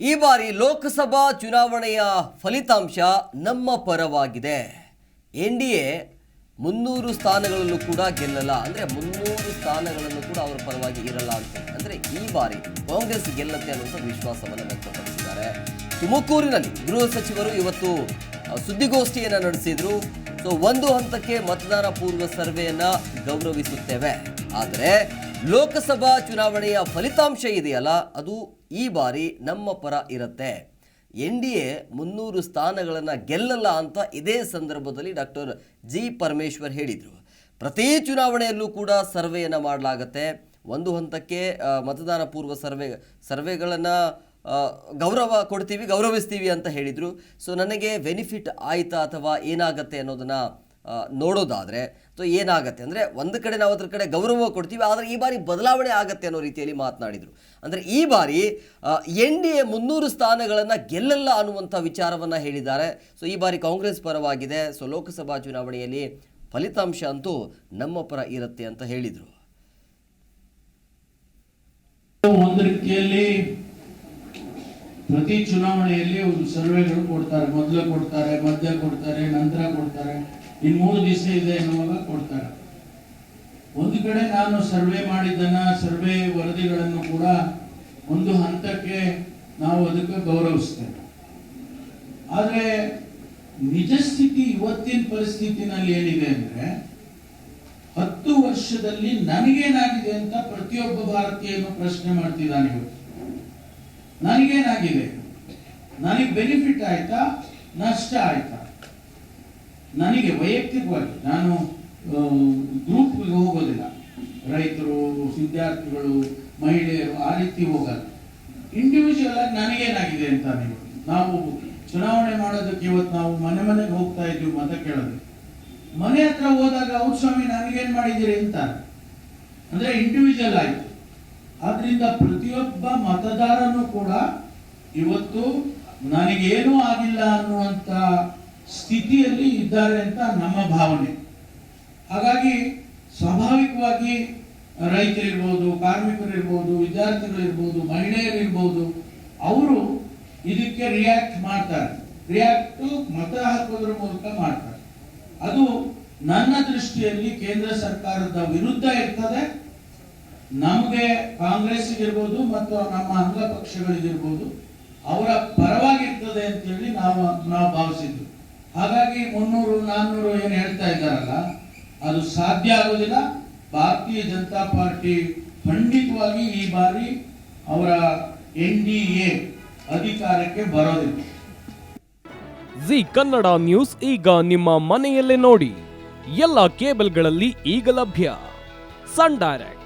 ಈ ಬಾರಿ ಲೋಕಸಭಾ ಚುನಾವಣೆಯ ಫಲಿತಾಂಶ ನಮ್ಮ ಪರವಾಗಿದೆ. ಎನ್ ಡಿ ಎ ಮುನ್ನೂರು ಸ್ಥಾನಗಳನ್ನು ಕೂಡ ಗೆಲ್ಲಲ್ಲ. ಅಂದರೆ ಮುನ್ನೂರು ಸ್ಥಾನಗಳನ್ನು ಕೂಡ ಅವರ ಪರವಾಗಿ ಇರಲ್ಲ ಅಂತ. ಅಂದರೆ ಈ ಬಾರಿ ಕಾಂಗ್ರೆಸ್ ಗೆಲ್ಲತ್ತೆ ಅನ್ನುವಂಥ ವಿಶ್ವಾಸವನ್ನು ವ್ಯಕ್ತಪಡಿಸಿದ್ದಾರೆ. ತುಮಕೂರಿನಲ್ಲಿ ಗೃಹ ಸಚಿವರು ಇವತ್ತು ಸುದ್ದಿಗೋಷ್ಠಿಯನ್ನು ನಡೆಸಿದ್ರು. ಸೊ, ಒಂದು ಹಂತಕ್ಕೆ ಮತದಾನ ಪೂರ್ವ ಸರ್ವೆಯನ್ನು ಗೌರವಿಸುತ್ತೇವೆ. ಆದರೆ ಲೋಕಸಭಾ ಚುನಾವಣೆಯ ಫಲಿತಾಂಶ ಇದೆಯಲ್ಲ, ಅದು ಈ ಬಾರಿ ನಮ್ಮ ಪರ ಇರುತ್ತೆ. ಎನ್ ಡಿ ಎ ಮುನ್ನೂರು ಸ್ಥಾನಗಳನ್ನು ಗೆಲ್ಲಲ್ಲ ಅಂತ ಇದೇ ಸಂದರ್ಭದಲ್ಲಿ ಡಾಕ್ಟರ್ ಜಿ ಪರಮೇಶ್ವರ್ ಹೇಳಿದರು. ಪ್ರತಿ ಚುನಾವಣೆಯಲ್ಲೂ ಕೂಡ ಸರ್ವೆಯನ್ನು ಮಾಡಲಾಗತ್ತೆ. ಒಂದು ಹಂತಕ್ಕೆ ಮತದಾನ ಪೂರ್ವ ಸರ್ವೆ, ಸರ್ವೆಗಳನ್ನು ಗೌರವ ಕೊಡ್ತೀವಿ, ಗೌರವಿಸ್ತೀವಿ ಅಂತ ಹೇಳಿದರು. ಸೊ, ನನಗೆ ಬೆನಿಫಿಟ್ ಆಯಿತಾ ಅಥವಾ ಏನಾಗತ್ತೆ ಅನ್ನೋದನ್ನು ನೋಡೋದಾದರೆ ಸೊ ಏನಾಗುತ್ತೆ ಅಂದರೆ ಒಂದು ಕಡೆ ನಾವು ಅದ್ರ ಕಡೆ ಗೌರವ ಕೊಡ್ತೀವಿ, ಆದರೆ ಈ ಬಾರಿ ಬದಲಾವಣೆ ಆಗುತ್ತೆ ಅನ್ನೋ ರೀತಿಯಲ್ಲಿ ಮಾತನಾಡಿದರು. ಅಂದರೆ ಈ ಬಾರಿ ಎನ್ ಡಿ ಎ ಮುನ್ನೂರು ಸ್ಥಾನಗಳನ್ನು ಗೆಲ್ಲಲ್ಲ ಅನ್ನುವಂಥ ವಿಚಾರವನ್ನು ಹೇಳಿದ್ದಾರೆ. ಸೊ ಈ ಬಾರಿ ಕಾಂಗ್ರೆಸ್ ಪರವಾಗಿದೆ. ಸೊ ಲೋಕಸಭಾ ಚುನಾವಣೆಯಲ್ಲಿ ಫಲಿತಾಂಶ ಅಂತೂ ನಮ್ಮ ಪರ ಇರುತ್ತೆ ಅಂತ ಹೇಳಿದರು. ಪ್ರತಿ ಚುನಾವಣೆಯಲ್ಲಿ ಒಂದು ಸರ್ವೆಗಳು ಕೊಡ್ತಾರೆ, ಮೊದಲು ಕೊಡ್ತಾರೆ, ಮಧ್ಯ ಕೊಡ್ತಾರೆ, ನಂತರ ಕೊಡ್ತಾರೆ ಇನ್ನು ಮೂರು ದಿವಸ ಇದೆ ಎನ್ನುವಾಗ ಕೊಡ್ತಾರೆ. ಒಂದು ಕಡೆ ನಾನು ಸರ್ವೆ ಮಾಡಿದ್ದನ್ನ, ಸರ್ವೆ ವರದಿಗಳನ್ನು ಕೂಡ ಒಂದು ಹಂತಕ್ಕೆ ನಾವು ಅದಕ್ಕೆ ಗೌರವಿಸ್ತೇವೆ. ಆದರೆ ನಿಜ ಸ್ಥಿತಿ ಇವತ್ತಿನ ಪರಿಸ್ಥಿತಿನಲ್ಲಿ ಏನಿದೆ ಅಂದ್ರೆ, ಹತ್ತು ವರ್ಷದಲ್ಲಿ ನನಗೇನಾಗಿದೆ ಅಂತ ಪ್ರತಿಯೊಬ್ಬ ಭಾರತೀಯನು ಪ್ರಶ್ನೆ ಮಾಡ್ತಿದ್ದಾನೆ ಇವತ್ತು. ನನಗೇನಾಗಿದೆ? ನನಗೆ ಬೆನಿಫಿಟ್ ಆಯ್ತಾ? ನಷ್ಟ ಆಯ್ತಾ? ನನಗೆ ವೈಯಕ್ತಿಕವಾಗಿ ನಾನು ಗ್ರೂಪ್ಗೆ ಹೋಗೋದಿಲ್ಲ. ರೈತರು, ವಿದ್ಯಾರ್ಥಿಗಳು, ಮಹಿಳೆಯರು ಆ ರೀತಿ ಹೋಗಲ್ಲ. ಇಂಡಿವಿಜುವಲ್ ಆಗಿ ನನಗೇನಾಗಿದೆ ಅಂತ ನೀವು, ನಾವು ಚುನಾವಣೆ ಮಾಡೋದಕ್ಕೆ ಇವತ್ತು ನಾವು ಮನೆ ಮನೆಗೆ ಹೋಗ್ತಾ ಇದ್ವಿ ಮತ ಕೇಳೋದು ಮನೆ ಹತ್ರ ಹೋದಾಗ ಅವ್ರ ಸ್ವಾಮಿ, ನನಗೇನು ಮಾಡಿದ್ದೀರಿ? ಅಂತ ಅಂದರೆ ಇಂಡಿವಿಜುವಲ್ ಆಯ್ತು ಆದ್ರಿಂದ ಪ್ರತಿಯೊಬ್ಬ ಮತದಾರನು ಕೂಡ ಇವತ್ತು ನನಗೇನೂ ಆಗಿಲ್ಲ ಅನ್ನುವಂತ ಸ್ಥಿತಿಯಲ್ಲಿ ಇದ್ದಾರೆ ಅಂತ ನಮ್ಮ ಭಾವನೆ. ಹಾಗಾಗಿ ಸ್ವಾಭಾವಿಕವಾಗಿ ರೈತರಿರ್ಬೋದು, ಕಾರ್ಮಿಕರಿರ್ಬೋದು ವಿದ್ಯಾರ್ಥಿಗಳಿರ್ಬೋದು ಮಹಿಳೆಯರಿರ್ಬೋದು ಅವರು ಇದಕ್ಕೆ ರಿಯಾಕ್ಟ್ ಮಾಡ್ತಾರೆ. ರಿಯಾಕ್ಟ್ ಮತ ಹಾಕೋದ್ರ ಮೂಲಕ ಮಾಡ್ತಾರೆ. ಅದು ನನ್ನ ದೃಷ್ಟಿಯಲ್ಲಿ ಕೇಂದ್ರ ಸರ್ಕಾರದ ವಿರುದ್ಧ ಇರ್ತದೆ. ನಮಗೆ ಕಾಂಗ್ರೆಸ್ ಇರ್ಬೋದು ಮತ್ತು ನಮ್ಮ ಅಂಗ ಪಕ್ಷಗಳಿಗಿರ್ಬೋದು ಅವರ ಪರವಾಗಿರ್ತದೆ ಅಂತೇಳಿ ನಾವು ನಾವು ಭಾವಿಸಿದ್ವಿ ಹಾಗಾಗಿ ಮುನ್ನೂರು, ನಾನ್ನೂರು ಏನು ಹೇಳ್ತಾ ಇದ್ದಾರಲ್ಲ, ಅದು ಸಾಧ್ಯ ಆಗೋದಿಲ್ಲ. ಭಾರತೀಯ ಜನತಾ ಪಾರ್ಟಿ ಖಂಡಿತವಾಗಿ ಈ ಬಾರಿ ಅವರ ಎನ್ ಡಿ ಎ ಅಧಿಕಾರಕ್ಕೆ ಬರೋದಿಲ್ಲ. ಜಿ ಕನ್ನಡ ನ್ಯೂಸ್ ಈಗ ನಿಮ್ಮ ಮನೆಯಲ್ಲೇ ನೋಡಿ. ಎಲ್ಲ ಕೇಬಲ್ಗಳಲ್ಲಿ ಈಗ ಲಭ್ಯ. Sun direct.